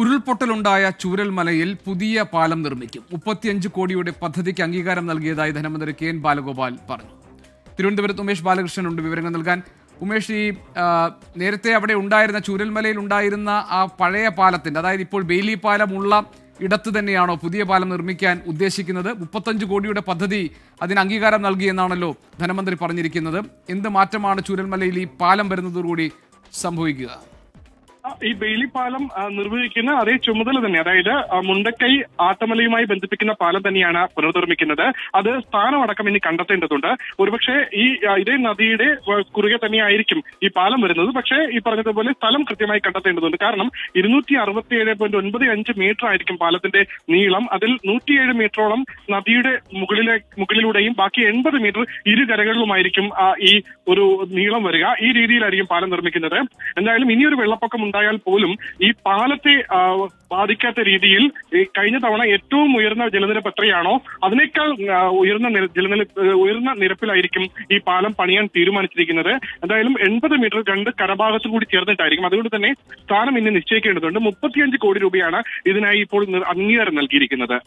ഉരുൾപൊട്ടലുണ്ടായ ചൂരൽമലയിൽ പുതിയ പാലം നിർമ്മിക്കും. മുപ്പത്തിയഞ്ച് കോടിയുടെ പദ്ധതിക്ക് അംഗീകാരം നൽകിയതായി ധനമന്ത്രി കെ എൻ ബാലഗോപാൽ പറഞ്ഞു. തിരുവനന്തപുരത്ത് ഉമേഷ് ബാലകൃഷ്ണൻ ഉണ്ട് വിവരങ്ങൾ നൽകാൻ. ഉമേഷ് ഈ നേരത്തെ അവിടെ ഉണ്ടായിരുന്ന ചൂരൽമലയിൽ ഉണ്ടായിരുന്ന ആ പഴയ പാലത്തിന്റെ അതായത് ഇപ്പോൾ ബെയിലി പാലമുള്ള ഇടത്ത് തന്നെയാണോ പുതിയ പാലം നിർമ്മിക്കാൻ ഉദ്ദേശിക്കുന്നത്? മുപ്പത്തഞ്ച് കോടിയുടെ പദ്ധതി അതിന് അംഗീകാരം നൽകിയെന്നാണല്ലോ ധനമന്ത്രി പറഞ്ഞിരിക്കുന്നത്. എന്ത് മാറ്റമാണ് ചൂരൽമലയിൽ ഈ പാലം വരുന്നതോടുകൂടി സംഭവിക്കുക? ഈ ബെയിലി പാലം നിർവഹിക്കുന്ന അതേ ചുമതല തന്നെ അതായത് മുണ്ടക്കൈ ആട്ടമലയുമായി ബന്ധിപ്പിക്കുന്ന പാലം തന്നെയാണ് പുനർനിർമ്മിക്കുന്നത്. അത് സ്ഥാനമടക്കം ഇനി കണ്ടെത്തേണ്ടതുണ്ട്. ഒരുപക്ഷെ ഈ ഇതേ നദിയുടെ കുറുകെ തന്നെയായിരിക്കും ഈ പാലം വരുന്നത്. പക്ഷേ ഈ പറഞ്ഞതുപോലെ സ്ഥലം കൃത്യമായി കണ്ടെത്തേണ്ടതുണ്ട്. കാരണം ഇരുന്നൂറ്റി അറുപത്തിയേഴ് പോയിന്റ് ഒൻപത് അഞ്ച് മീറ്റർ ആയിരിക്കും പാലത്തിന്റെ നീളം. അതിൽ നൂറ്റിയേഴ് മീറ്ററോളം നദിയുടെ മുകളിലെ മുകളിലൂടെയും ബാക്കി എൺപത് മീറ്റർ ഇരു കരകളിലുമായിരിക്കും ഈ ഒരു നീളം വരിക. ഈ രീതിയിലായിരിക്കും പാലം നിർമ്മിക്കുന്നത്. എന്തായാലും ഇനിയൊരു വെള്ളപ്പൊക്കം ഉണ്ടായാൽ പോലും ഈ പാലത്തെ ബാധിക്കാത്ത രീതിയിൽ കഴിഞ്ഞ തവണ ഏറ്റവും ഉയർന്ന ജലനിരപ്പ് എത്രയാണോ അതിനേക്കാൾ ഉയർന്ന നിര- ജലനിരപ്പ് ഉയർന്ന നിരപ്പിലായിരിക്കും ഈ പാലം പണിയാൻ തീരുമാനിച്ചിരിക്കുന്നത്. എന്തായാലും എൺപത് മീറ്റർ രണ്ട് കരഭാഗത്തും കൂടി ചേർന്നിട്ടായിരിക്കും. അതുകൊണ്ട് തന്നെ സ്ഥാനം ഇനി നിശ്ചയിക്കേണ്ടതുണ്ട്. മുപ്പത്തിയഞ്ച് കോടി രൂപയാണ് ഇതിനായി ഇപ്പോൾ അംഗീകാരം നൽകിയിരിക്കുന്നത്.